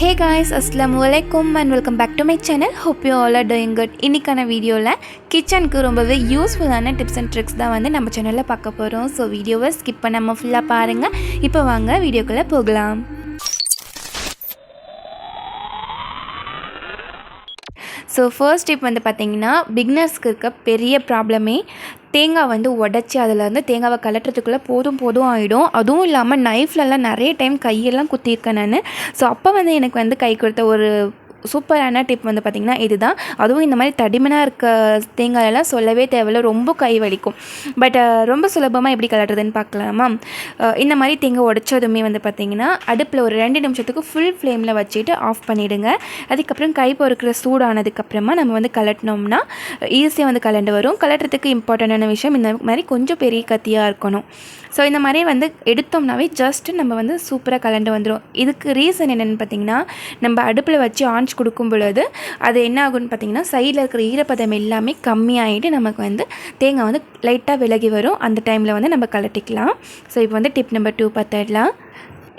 ஹே guys அஸ்லாம் வலைக்கும் and welcome back to my channel hope you all are doing good இன்றைக்கான வீடியோவில் கிச்சனுக்கு ரொம்பவே யூஸ்ஃபுல்லான டிப்ஸ் அண்ட் ட்ரிக்ஸ் தான் வந்து நம்ம சேனலில் பார்க்க போகிறோம் ஸோ வீடியோவை ஸ்கிப் பண்ணாமல் ஃபுல்லாக பாருங்கள் இப்போ வாங்க வீடியோக்குள்ளே போகலாம். ஸோ ஃபர்ஸ்ட் டிப் வந்து பார்த்திங்கன்னா பிக்னர்ஸ்க்கு இருக்க பெரிய ப்ராப்ளமே தேங்காய் வந்து உடச்சி அதில் தேங்காவை கலட்டுறதுக்குள்ளே போதும் போதும் ஆகிடும் அதுவும் இல்லாமல் நைஃப்லலாம் நிறைய டைம் கையெல்லாம் குத்தியிருக்கேன் நான். ஸோ அப்போ வந்து எனக்கு வந்து கை கொடுத்த ஒரு சூப்பரான டிப் வந்து பார்த்திங்கன்னா இதுதான். அதுவும் இந்த மாதிரி தடிமனாக இருக்க தேங்காயெல்லாம் சொல்லவே தேவையில்ல ரொம்ப கை வலிக்கும். பட் ரொம்ப சுலபமாக எப்படி கலட்டுறதுன்னு பார்க்கலாமா? இந்த மாதிரி தேங்காய் உடச்சதுமே வந்து பார்த்திங்கன்னா அடுப்பில் ஒரு ரெண்டு நிமிஷத்துக்கு ஃபுல் ஃப்ளேமில் வச்சுட்டு ஆஃப் பண்ணிவிடுங்க அதுக்கப்புறம் கை பொறுக்கிற சூடானதுக்கப்புறமா நம்ம வந்து கலட்டினோம்னா ஈஸியாக வந்து கலண்டு வரும். கலட்டுறதுக்கு இம்பார்ட்டண்டான விஷயம் இந்த மாதிரி கொஞ்சம் பெரிய கத்தியாக இருக்கணும். ஸோ இந்த மாதிரி வந்து எடுத்தோம்னாவே ஜஸ்ட் நம்ம வந்து சூப்பராக கலண்டு வந்துடும் இதுக்கு ரீசன் என்னென்னு பார்த்தீங்கன்னா நம்ம அடுப்பில் வச்சு ஆன் ஆன்ச் கொடுக்கும் பொழுது அது என்ன ஆகும்னு பார்த்திங்கன்னா சைடில் இருக்கிற ஈரப்பதம் எல்லாமே கம்மியாகிட்டு நமக்கு வந்து தேங்காய் வந்து லைட்டாக விலகி வரும். அந்த டைமில் வந்து நம்ம கலட்டிக்கலாம். ஸோ இப்போ வந்து டிப் நம்பர் டூ பார்த்துடலாம்.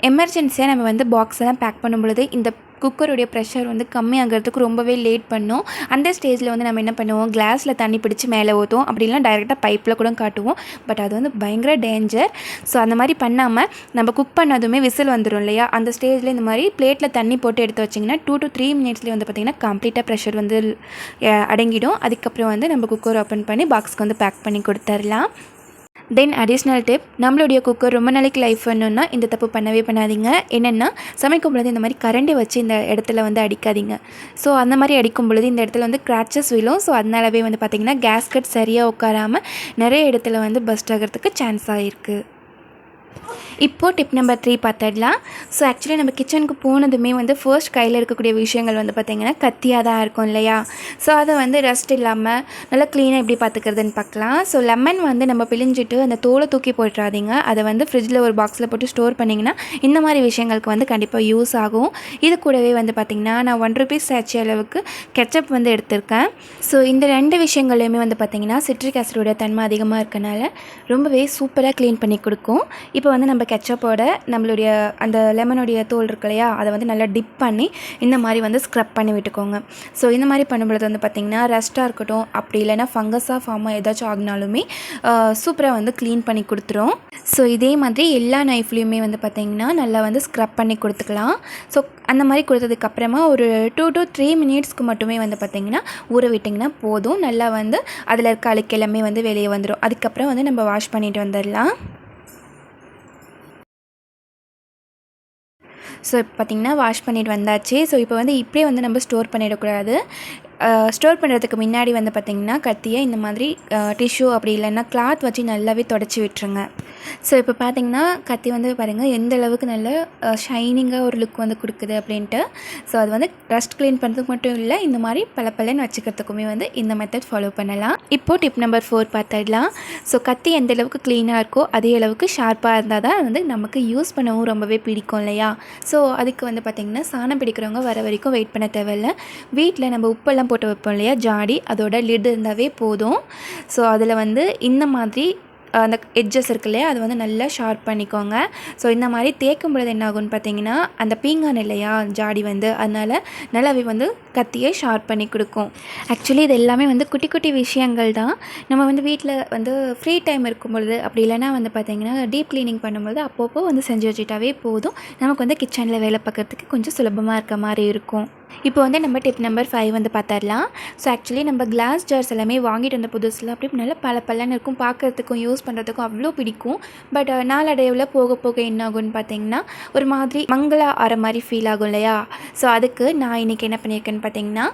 எமர்ஜென்சியாக நம்ம வந்து பாக்ஸ் எல்லாம் பேக் பண்ணும் பொழுது இந்த குக்கருடைய ப்ரெஷர் வந்து கம்மியாகிறதுக்கு ரொம்பவே லேட் பண்ணும். அந்த ஸ்டேஜில் வந்து நம்ம என்ன பண்ணுவோம்? கிளாஸில் தண்ணி பிடிச்சி மேலே ஊற்றுவோம் அப்படிலாம் டைரெக்டாக பைப்பில் கூட காட்டுவோம். பட் அது வந்து பயங்கர டேஞ்சர் ஸோ அந்த மாதிரி பண்ணாமல் நம்ம குக் பண்ணதுமே விசில் வந்துடும் இல்லையா? அந்த ஸ்டேஜில் இந்த மாதிரி பிளேட்டில் தண்ணி போட்டு எடுத்து வச்சிங்கன்னா டூ டு த்ரீ மினிட்ஸ்லேயே வந்து பார்த்திங்கன்னா கம்ப்ளீட்டாக ப்ரெஷர் வந்து அடங்கிடும். அதுக்கப்புறம் வந்து நம்ம குக்கர் ஓப்பன் பண்ணி பாக்ஸ்க்கு வந்து பேக் பண்ணி கொடுத்துர்லாம் தென் அடிஷ்னல் டிப் நம்மளுடைய குக்கர் ரொம்ப நாளைக்கு லைஃப் பண்ணணும்னா இந்த தப்பு பண்ணவே பண்ணாதீங்க. என்னென்னா சமைக்கும் பொழுது இந்த மாதிரி கரண்டி வச்சு இந்த இடத்துல வந்து அடிக்காதீங்க. ஸோ அந்த மாதிரி அடிக்கும் பொழுது இந்த இடத்துல வந்து கிராச்சஸ் விழும். ஸோ அதனாலவே வந்து பார்த்திங்கன்னா கேஸ்கட் சரியாக உட்காராமல் நிறைய இடத்துல வந்து பஸ்ட் ஆகிறதுக்கு சான்ஸ் ஆகிருக்கு இப்போது டிப் நம்பர் த்ரீ பார்த்துடலாம். ஸோ ஆக்சுவலி நம்ம கிச்சனுக்கு போனதுமே வந்து ஃபர்ஸ்ட் கையில் இருக்கக்கூடிய விஷயங்கள் வந்து பார்த்திங்கன்னா கத்தியாக தான் இருக்கும் இல்லையா? ஸோ அதை வந்து ரெஸ்ட் இல்லாமல் நல்லா க்ளீனாக எப்படி பார்த்துக்கிறதுன்னு பார்க்கலாம் ஸோ லெமன் வந்து நம்ம பிழிஞ்சிட்டு அந்த தோலை தூக்கி போட்டுறாதீங்க. அதை வந்து ஃப்ரிட்ஜில் ஒரு பாக்ஸில் போட்டு ஸ்டோர் பண்ணிங்கன்னா இந்த மாதிரி விஷயங்களுக்கு வந்து கண்டிப்பாக யூஸ் ஆகும். இது கூடவே வந்து பார்த்திங்கன்னா நான் ஒன் ருபீஸ் சாச்சி அளவுக்கு கெச்சப் வந்து எடுத்திருக்கேன். ஸோ இந்த ரெண்டு விஷயங்களையுமே வந்து பார்த்திங்கன்னா சிட்ரிக் ஆசிடோட தன்மை அதிகமாக இருக்கனால ரொம்பவே சூப்பராக க்ளீன் பண்ணி கொடுக்கும். இப்போ வந்து நம்ம கெச்சப்போட நம்மளுடைய அந்த லெமனுடைய தோல் இருக்கு இல்லையா அதை வந்து நல்லா டிப் பண்ணி இந்த மாதிரி வந்து ஸ்க்ரப் பண்ணி விட்டுக்கோங்க. ஸோ இந்த மாதிரி பண்ணும்பொழுது வந்து பார்த்திங்கன்னா ரெஸ்ட்டாக இருக்கட்டும் அப்படி இல்லைன்னா ஃபங்கஸாக ஃபார்மாக ஏதாச்சும் ஆகினாலுமே சூப்பராக வந்து க்ளீன் பண்ணி கொடுத்துரும். ஸோ இதே மாதிரி எல்லா நைஃப்லேயுமே வந்து பார்த்திங்கன்னா நல்லா வந்து ஸ்க்ரப் பண்ணி கொடுத்துக்கலாம். ஸோ அந்த மாதிரி கொடுத்ததுக்கப்புறமா ஒரு டூ டு த்ரீ மினிட்ஸ்க்கு மட்டுமே வந்து பார்த்திங்கன்னா ஊற விட்டிங்கன்னா போதும். நல்லா வந்து அதில் இருக்க அழுக்கு எல்லாமே வந்து வெளியே வந்துடும் அதுக்கப்புறம் வந்து நம்ம வாஷ் பண்ணிட்டு வந்துடலாம். ஸோ இப்போ பார்த்திங்கன்னா வாஷ் பண்ணிட்டு வந்தாச்சு. ஸோ இப்போ வந்து இப்படியே வந்து நம்ம ஸ்டோர் பண்ணிடக்கூடாது. ஸ்டோர் பண்ணுறதுக்கு முன்னாடி வந்து பார்த்திங்கன்னா கத்தியை இந்த மாதிரி டிஷ்யூ அப்படி இல்லைன்னா கிளாத் வச்சு நல்லாவே தொடச்சி விட்டுருங்க. ஸோ இப்போ பார்த்திங்கன்னா கத்தி வந்து பாருங்கள் எந்த அளவுக்கு நல்ல ஷைனிங்காக ஒரு லுக் வந்து கொடுக்குது அப்படின்ட்டு. ஸோ அது வந்து ரஸ்ட் க்ளீன் பண்ணுறதுக்கு மட்டும் இல்லை இந்த மாதிரி பல பலன்னு வச்சுக்கிறதுக்குமே வந்து இந்த மெத்தட் ஃபாலோ பண்ணலாம். இப்போது டிப் நம்பர் ஃபோர் பார்த்துடலாம் ஸோ கத்தி எந்த அளவுக்கு க்ளீனாக இருக்கோ அதே அளவுக்கு ஷார்ப்பாக இருந்தால் தான் வந்து நமக்கு யூஸ் பண்ணவும் ரொம்பவே பிடிக்கும் இல்லையா? ஸோ அதுக்கு வந்து பார்த்திங்கன்னா சாணம் பிடிக்கிறவங்க வர வரைக்கும் வெயிட் பண்ண தேவையில்ல. வீட்டில் நம்ம உப்பெல்லாம் போட்டு வைப்போம் இல்லையா? ஜாடி அதோட லிட் இருந்தாவே போதும். ஸோ அதில் வந்து இந்த மாதிரி அந்த எட்ஜஸ் இருக்கு இல்லையா? அது வந்து நல்லா ஷார்ப் பண்ணிக்கோங்க. ஸோ இந்த மாதிரி தேய்க்கும் பொழுது என்ன ஆகும்னு பார்த்தீங்கன்னா அந்த பீங்கான் இல்லையா? ஜாடி வந்து அதனால் நல்லாவே வந்து கத்தியை ஷார்ப் பண்ணி கொடுக்கும். ஆக்சுவலி இது எல்லாமே வந்து குட்டி குட்டி விஷயங்கள் தான். நம்ம வந்து வீட்டில் வந்து ஃப்ரீ டைம் இருக்கும் பொழுது அப்படி இல்லைன்னா வந்து பார்த்திங்கன்னா டீப் க்ளீனிங் பண்ணும்போது அப்பப்போ வந்து செஞ்சு வச்சுட்டாவே போதும். நமக்கு வந்து கிச்சனில் வேலை பார்க்குறதுக்கு கொஞ்சம் சுலபமாக இருக்க மாதிரி இருக்கும். இப்போ வந்து நம்ம டிப் நம்பர் ஃபைவ் வந்து பார்த்துடலாம். ஸோ ஆக்சுவலி நம்ம கிளாஸ் ஜார்ஸ் எல்லாமே வாங்கிட்டு வந்த புதுசில் அப்படி நல்லா பல பலன்னு இருக்கும். பார்க்குறதுக்கும் யூஸ் பண்ணுறதுக்கும் அவ்வளோ பிடிக்கும். பட் நாளடைவில் போக போக என்ன ஆகும்னு பார்த்தீங்கன்னா ஒரு மாதிரி மங்களா ஆற மாதிரி ஃபீல் ஆகும் இல்லையா? ஸோ அதுக்கு நான் இன்றைக்கி என்ன பண்ணியிருக்கேன்னு பார்த்தீங்கன்னா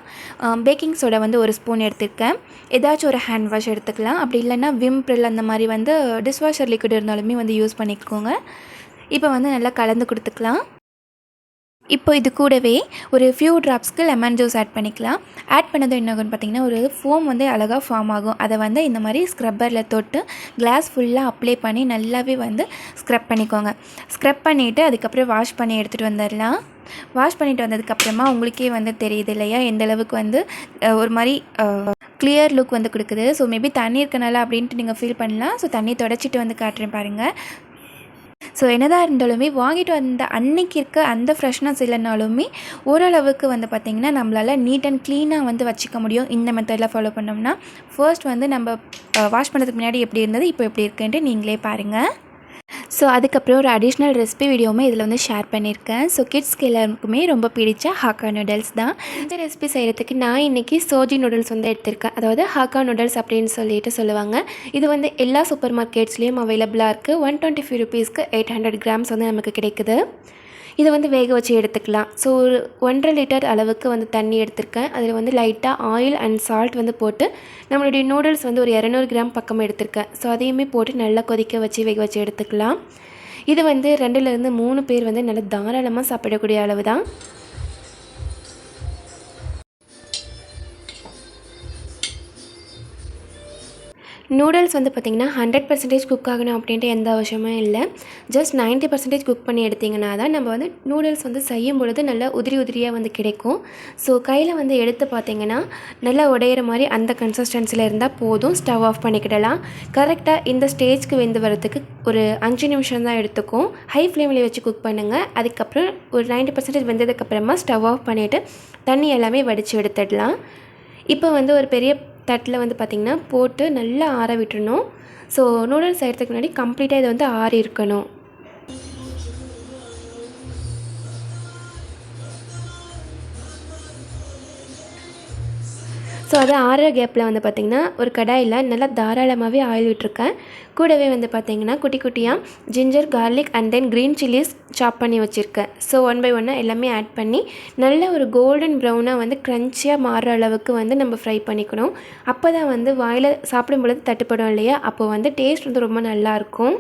பேக்கிங் சோடா வந்து ஒரு ஸ்பூன் எடுத்திருக்கேன். ஏதாச்சும் ஒரு ஹேண்ட் வாஷ் எடுத்துக்கலாம். அப்படி இல்லைன்னா விம் ப்ரில் அந்த மாதிரி வந்து டிஷ்வாஷர் லிக்விட் இருந்தாலுமே வந்து யூஸ் பண்ணிக்கோங்க. இப்போ வந்து நல்லா கலந்து கொடுத்துக்கலாம். இப்போ இது கூடவே ஒரு ஃபியூ ட்ராப்ஸ்க்கு லெமன் ஜூஸ் ஆட் பண்ணிக்கலாம். ஆட் பண்ணது என்னாகும்னு பார்த்தீங்கன்னா ஒரு ஃபோம் வந்து அழகாக ஃபார்ம் ஆகும். அதை வந்து இந்த மாதிரி ஸ்க்ரப்பரில் தொட்டு கிளாஸ் ஃபுல்லாக அப்ளை பண்ணி நல்லாவே வந்து ஸ்க்ரப் பண்ணிக்கோங்க. ஸ்க்ரப் பண்ணிவிட்டு அதுக்கப்புறம் வாஷ் பண்ணி எடுத்துகிட்டு வந்துடலாம். வாஷ் பண்ணிட்டு வந்ததுக்கப்புறமா உங்களுக்கே வந்து தெரியுது இல்லையா? எந்த அளவுக்கு வந்து ஒரு மாதிரி கிளியர் லுக் வந்து கொடுக்குது. ஸோ மேபி தண்ணி இருக்கனால அப்படின்ட்டு நீங்கள் ஃபீல் பண்ணலாம். ஸோ தண்ணி தொடச்சிட்டு வந்து காட்டுறேன் பாருங்கள் ஸோ என்னதான் இருந்தாலுமே வாங்கிட்டு வந்த அன்னைக்கு இருக்க அந்த ஃப்ரெஷ்னஸ் இல்லைனாலுமே ஓரளவுக்கு வந்து பார்த்திங்கன்னா நம்மளால் நீட் அண்ட் க்ளீனாக வந்து வச்சுக்க முடியும். இந்த மெத்தடில் ஃபாலோ பண்ணோம்னா ஃபர்ஸ்ட் வந்து நம்ம வாஷ் பண்ணுறதுக்கு முன்னாடி எப்படி இருந்தது இப்போ எப்படி இருக்குன்ட்டு நீங்களே பாருங்கள் ஸோ அதுக்கப்புறம் ஒரு அடிஷ்னல் ரெசிபி வீடியோவுமே இதில் வந்து ஷேர் பண்ணியிருக்கேன். ஸோ கிட்ஸ்க்கு எல்லாருக்குமே ரொம்ப பிடிச்ச ஹாக்கா நூடுல்ஸ் தான். இந்த ரெசிபி செய்கிறதுக்கு நான் இன்றைக்கி சோஜி நூடுல்ஸ் வந்து எடுத்திருக்கேன். அதாவது ஹாக்கா நூடுல்ஸ் அப்படின்னு சொல்லிட்டு சொல்லுவாங்க. இது வந்து எல்லா சூப்பர் மார்க்கெட்ஸ்லேயும் அவைலபிளாக இருக்குது ஒன் டுவெண்ட்டி ஃபைவ் ருபீஸ்க்கு எயிட் ஹண்ட்ரட் கிராம்ஸ் வந்து நமக்கு கிடைக்குது. இதை வந்து வேக வச்சு எடுத்துக்கலாம். ஸோ ஒரு ஒன்றரை லிட்டர் அளவுக்கு வந்து தண்ணி எடுத்திருக்கேன். அதில் வந்து லைட்டாக ஆயில் அண்ட் சால்ட் வந்து போட்டு நம்மளுடைய நூடுல்ஸ் வந்து ஒரு இரநூறு கிராம் பக்கம் எடுத்திருக்கேன். ஸோ அதையுமே போட்டு நல்லா கொதிக்க வச்சு வேக வச்சு எடுத்துக்கலாம். இது வந்து ரெண்டுலேருந்து மூணு பேர் வந்து நல்லா தாராளமாக சாப்பிடக்கூடிய அளவு தான் நூடுல்ஸ் வந்து பார்த்திங்கன்னா ஹண்ட்ரட் பர்சன்டேஜ் குக் ஆகணும் அப்படின்ட்டு எந்த அவசியமும் இல்லை. ஜஸ்ட் 90% பர்சன்டேஜ் குக் பண்ணி எடுத்திங்கன்னா தான் நம்ம வந்து நூடுல்ஸ் வந்து செய்யும் பொழுது நல்லா உதிரி உதிரியாக வந்து கிடைக்கும். ஸோ கையில் வந்து எடுத்து பார்த்திங்கன்னா நல்லா உடையிற மாதிரி அந்த கன்சிஸ்டன்சியில் இருந்தால் போதும். ஸ்டவ் ஆஃப் பண்ணிக்கிடலாம். கரெக்டாக இந்த ஸ்டேஜ்க்கு வெந்து வரதுக்கு ஒரு அஞ்சு நிமிஷம் தான் எடுத்துக்கும். ஹை ஃப்ளேமில் வச்சு குக் பண்ணுங்கள் அதுக்கப்புறம் ஒரு 90% பர்சன்டேஜ் வெந்ததுக்கப்புறமா ஸ்டவ் ஆஃப் பண்ணிவிட்டு தண்ணி எல்லாமே வடித்து எடுத்துடலாம். இப்போ வந்து ஒரு பெரிய தட்டில் வந்து பார்த்திங்கன்னா போட்டு நல்லா ஆற விட்டுறணும். ஸோ நூடுல்ஸ் செய்கிறதுக்கு முன்னாடி கம்ப்ளீட்டாக இது வந்து ஆறி இருக்கணும் ஸோ அது ஆறுற கேப்பில் வந்து பார்த்திங்கன்னா ஒரு கடாயில் நல்லா தாராளமாகவே ஆயில் விட்டுருக்கேன். கூடவே வந்து பார்த்திங்கன்னா குட்டி குட்டியாக ginger garlic and then green chillies chop பண்ணி வச்சுருக்கேன். ஸோ ஒன் பை ஒன்னாக எல்லாமே ஆட் பண்ணி நல்ல ஒரு கோல்டன் ப்ரௌனாக வந்து க்ரன்ச்சியாக மாறுற அளவுக்கு வந்து நம்ம ஃப்ரை பண்ணிக்கணும். அப்போ தான் வந்து வாயில் சாப்பிடும் பொழுது தட்டுப்படும் இல்லையா? அப்போ வந்து டேஸ்ட் வந்து ரொம்ப நல்லாயிருக்கும்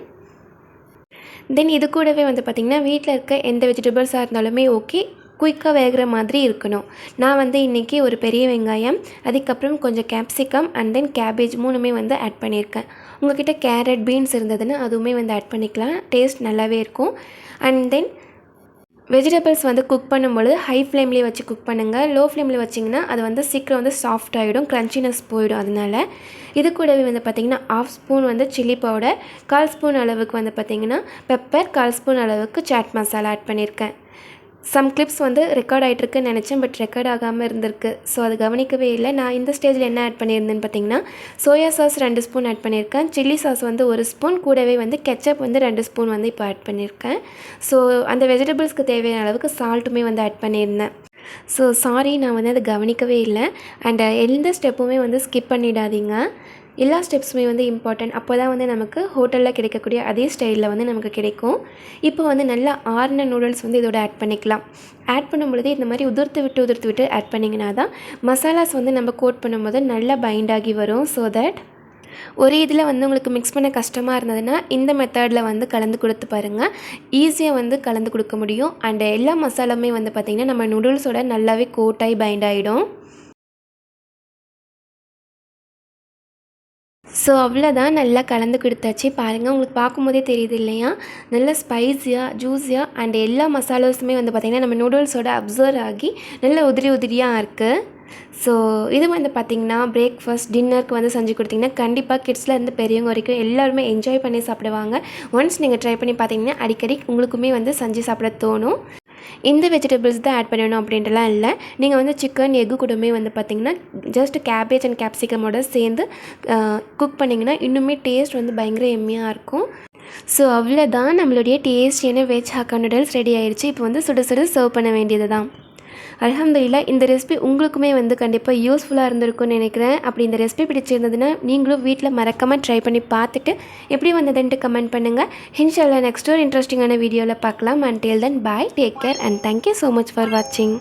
தென் இது கூடவே வந்து பார்த்திங்கன்னா வீட்டில் இருக்க எந்த வெஜிடபிள்ஸாக இருந்தாலுமே ஓகே குயிக்காக வேகிற மாதிரி இருக்கணும். நான் வந்து இன்றைக்கி ஒரு பெரிய வெங்காயம் அதுக்கப்புறம் கொஞ்சம் கேப்சிகம் அண்ட் தென் கேபேஜ் மூணுமே வந்து ஆட் பண்ணியிருக்கேன். உங்கள்கிட்ட கேரட் பீன்ஸ் இருந்ததுன்னா அதுவுமே வந்து ஆட் பண்ணிக்கலாம். டேஸ்ட் நல்லாவே இருக்கும். அண்ட் தென் வெஜிடபிள்ஸ் வந்து குக் பண்ணும்பொழுது ஹை ஃப்ளேம்லேயே வச்சு குக் பண்ணுங்கள் லோ ஃப்ளேமில் வச்சிங்கன்னா அது வந்து சீக்கிரம் வந்து சாஃப்ட் ஆகிடும் க்ரன்ச்சினஸ் போயிடும் அதனால. இது கூடவே வந்து பார்த்திங்கன்னா ஆஃப் ஸ்பூன் வந்து சில்லி பவுடர் கால் ஸ்பூன் அளவுக்கு வந்து பார்த்திங்கன்னா பெப்பர் கால் ஸ்பூன் அளவுக்கு சாட் மசாலா ஆட் பண்ணியிருக்கேன். சம் கிளிப்ஸ் வந்து ரெக்கார்ட் ஆகிட்டுருக்குன்னு நினச்சேன் பட் ரெக்கார்ட் ஆகாமல் இருந்திருக்கு. ஸோ அது கவனிக்கவே இல்லை. நான் இந்த ஸ்டேஜில் என்ன ஆட் பண்ணியிருந்தேன்னு பார்த்தீங்கன்னா சோயா சாஸ் ரெண்டு ஸ்பூன் ஆட் பண்ணியிருக்கேன். சில்லி சாஸ் வந்து ஒரு ஸ்பூன் கூடவே வந்து கெச்சப் வந்து ரெண்டு ஸ்பூன் வந்து இப்போ ஆட் பண்ணியிருக்கேன். ஸோ அந்த வெஜிடபிள்ஸ்க்கு தேவையான அளவுக்கு சால்ட்டுமே வந்து ஆட் பண்ணியிருந்தேன். ஸோ சாரி நான் வந்து அதை கவனிக்கவே இல்லை. அண்ட் uh, எந்த ஸ்டெப்புமே வந்து ஸ்கிப் பண்ணிடாதீங்க. எல்லா ஸ்டெப்ஸுமே வந்து இம்பார்ட்டன்ட் அப்போ தான் வந்து நமக்கு ஹோட்டலில் கிடைக்கக்கூடிய அதே ஸ்டைலில் வந்து நமக்கு கிடைக்கும். இப்போ வந்து நல்லா ஆறின நூடுல்ஸ் வந்து இதோட ஆட் பண்ணிக்கலாம். ஆட் பண்ணும்பொழுது இந்த மாதிரி உதிர்த்து விட்டு உதிர்த்து விட்டு ஆட் பண்ணிங்கன்னா தான் மசாலாஸ் வந்து நம்ம கோட் பண்ணும்போது நல்லா பைண்ட் ஆகி வரும். ஸோ தட் ஒரு இதில் வந்து உங்களுக்கு மிக்ஸ் பண்ண கஷ்டமாக இருந்ததுன்னா இந்த மெத்தடில் வந்து கலந்து கொடுத்து பாருங்கள் ஈஸியாக வந்து கலந்து கொடுக்க முடியும். அண்ட் எல்லா மசாலாமே வந்து பார்த்திங்கன்னா நம்ம நூடுல்ஸோட நல்லாவே கோட்டாகி பைண்ட் ஆகிடும் ஸோ அவ்வளோதான் நல்லா கலந்து கொடுத்தாச்சு. பாருங்கள் உங்களுக்கு பார்க்கும்போதே தெரியுது இல்லையா? நல்லா ஸ்பைஸியாக ஜூஸியாக அண்ட் எல்லா மசாலாஸுமே வந்து பார்த்திங்கன்னா நம்ம நூடுல்ஸோட அப்சர்வ் ஆகி நல்ல உதிரி உதிரியாக இருக்குது ஸோ இது வந்து பார்த்திங்கன்னா பிரேக்ஃபாஸ்ட் டின்னருக்கு வந்து செஞ்சு கொடுத்திங்கன்னா கண்டிப்பாக கிட்ஸ்லேருந்து பெரியவங்க வரைக்கும் எல்லாருமே என்ஜாய் பண்ணி சாப்பிடுவாங்க. ஒன்ஸ் நீங்கள் ட்ரை பண்ணி பார்த்தீங்கன்னா அடிக்கடி உங்களுக்குமே வந்து செஞ்சு சாப்பிட தோணும். இந்த வெஜிடபிள்ஸ் தான் ஆட் பண்ணணும் அப்படின்ட்டுலாம் இல்லை. நீங்கள் வந்து சிக்கன் எக்கு கூடமே வந்து பார்த்திங்கன்னா ஜஸ்ட் கேபேஜ் அண்ட் கேப்சிகமோட சேர்ந்து குக் பண்ணிங்கன்னா இன்னுமே டேஸ்ட் வந்து பயங்கர எம்மியாக இருக்கும். ஸோ அவ்வளோதான் நம்மளுடைய டேஸ்டியான வெஜ் ஹக்கா நூடுல்ஸ் ரெடி ஆயிடுச்சு இப்போ வந்து சுட சுட சர்வ் பண்ண வேண்டியது தான் அலமதுல்லா இந்த ரெசிபி உங்களுக்குமே வந்து கண்டிப்பாக யூஸ்ஃபுல்லாக இருந்திருக்கும்னு நினைக்கிறேன். அப்படி இந்த ரெசிபி பிடிச்சிருந்ததுன்னா நீங்களும் வீட்டில் மறக்காமல் ட்ரை பண்ணி பார்த்துட்டு எப்படி வந்ததுன்ட்டு கமெண்ட் பண்ணுங்கள் இன்ஷால்லா நெக்ஸ்ட் ஒரு இன்ட்ரெஸ்டிங்கான வீடியோவில் பார்க்கலாம். And tell then bye take care and thank you so much for வாட்சிங்